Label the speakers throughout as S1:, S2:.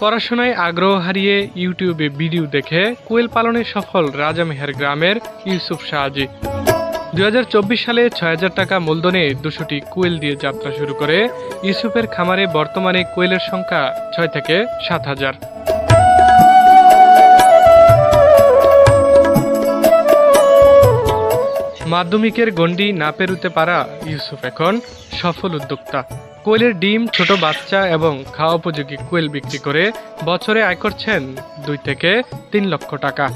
S1: পড়াশোনায় আগ্রহ হারিয়ে ইউটিউবে ভিডিও দেখে কোয়েল পালনে সফল রাজামেহের গ্রামের ইউসুফ শাহজি। দু হাজার চব্বিশ সালে ছয় হাজার টাকা মূলধনে দুশোটি কোয়েল দিয়ে যাত্রা শুরু করে ইউসুফের খামারে বর্তমানে কোয়েলের সংখ্যা ছয় থেকে সাত হাজার। মাধ্যমিকের গণ্ডি না পেরুতে পারা ইউসুফ এখন সফল উদ্যোক্তা। কোয়েলের ডিম, ছোট বাচ্চা এবং খাওয়া উপযোগী কোয়েল বিক্রি করে বছরে আয় করছেন দুই থেকে তিন লক্ষ টাকা।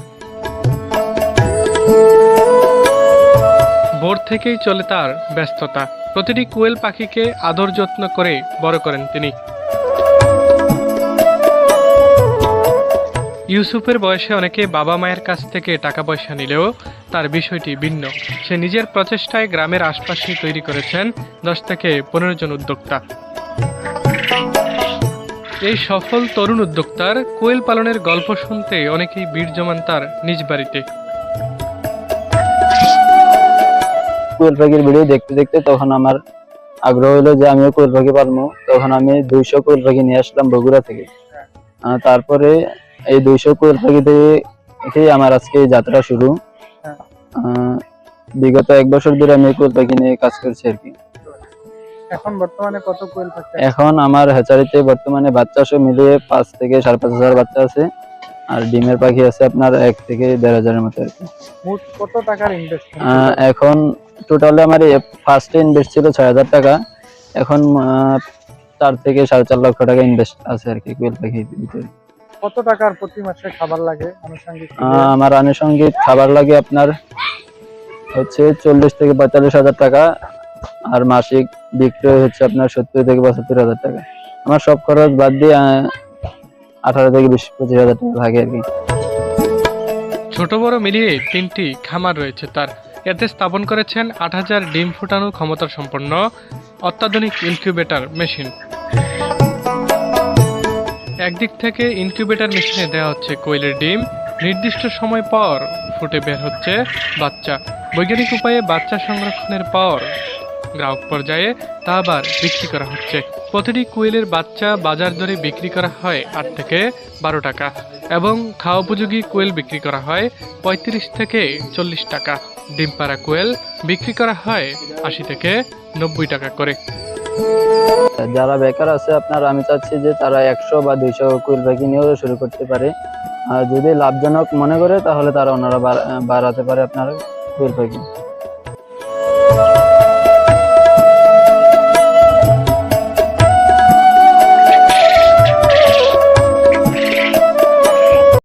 S1: ভোর থেকেই চলে তার ব্যস্ততা। প্রতিটি কোয়েল পাখিকে আদর যত্ন করে বড় করেন তিনি। ইউসুফের বয়সে অনেকে বাবা মায়ের কাছ থেকে টাকা পয়সা নিলেও তার বিষয়টি ভিন্ন। সে নিজের প্রচেষ্টায় গ্রামের আশপাশে তৈরি করেছেন দশ থেকে পনেরো জন উদ্যোক্তা। এই সফল তরুণ উদ্যোক্তার কোয়েল পালনের গল্প শুনতে অনেকেই বীর জমান তার নিজ বাড়িতে।
S2: কোয়েল পাখির ভিডিও দেখতে দেখতে তখন আমার আগ্রহ হলো যে আমিও কোয়েল পাখি পালবো। তখন আমি দুইশো কোয়েল পাখি নিয়ে আসলাম বগুড়া থেকে। তারপরে এই দুইশো কোয়েল পাখি আমার আজকে যাত্রা শুরু। বিগত এক বছর ধরে আমি কোয়েল পাখি নিয়ে কাজ করছি আর কি।
S3: এখন বর্তমানে কত কোয়েল পাখি
S2: এখন আমার হ্যাচারিতে বর্তমানে বাচ্চা সব মিলিয়ে পাঁচ থেকে সাড়ে পাঁচ হাজার বাচ্চা আছে আর ডিমের পাখি আছে আপনার এক থেকে দেড় হাজারের মতো আর কি।
S3: কত টাকার ইনভেস্টমেন্ট
S2: আহ, এখন টোটালি আমার ফার্স্টে ইনভেস্ট ছিল ছয় হাজার টাকা এখন চার থেকে সাড়ে চার লক্ষ টাকা ইনভেস্ট আছে আর কি কোয়েল পাখির ভিতরে।
S3: কত টাকার প্রতি মাসে খাবার লাগে আনুষঙ্গিক?
S2: আমার আনুষঙ্গিক খাবার লাগে আপনার হচ্ছে চল্লিশ থেকে পঁয়তাল্লিশ হাজার টাকা আর মাসিক বিক্রয় হচ্ছে আপনার সত্তর থেকে পঁচাত্তর হাজার টাকা। আমার সব খরচ বাদ দিয়ে আহ, আঠারো থেকে বিশ পঁচিশ হাজার টাকা থাকে আর কি।
S1: ছোট বড় মিলিয়ে তিনটি খামার রয়েছে তার। এতে স্থাপন করেছেন আট হাজার ডিম ফুটানো ক্ষমতা সম্পন্ন অত্যাধুনিক ইনকিউবেটর মেশিন। একদিক থেকে ইনকিউবেটর মেশিনে দেওয়া হচ্ছে কোয়েলের ডিম। নির্দিষ্ট সময় পর ফুটে বের হচ্ছে বাচ্চা। বৈজ্ঞানিক উপায়ে বাচ্চা সংরক্ষণের পর গ্রাহক পর্যায়ে তা আবার বিক্রি করা হচ্ছে। প্রতিটি কোয়েলের বাচ্চা বাজার দরে বিক্রি করা হয় আট থেকে বারো টাকা এবং খাওয়া উপযোগী কোয়েল বিক্রি করা হয় পঁয়ত্রিশ থেকে চল্লিশ টাকা। ডিম পাড়া কোয়েল বিক্রি করা হয় আশি থেকে নব্বই টাকা করে।
S2: যারা বেকার আছে আপনার, আমি চাচ্ছি যে তারা একশো বা দুইশো কুইল পাখি নিয়েও শুরু করতে পারে। আর যদি লাভজনক মনে করে, তাহলে তারা ওনারা বাড়া- বাড়াতে পারে আপনার কুইল পাখি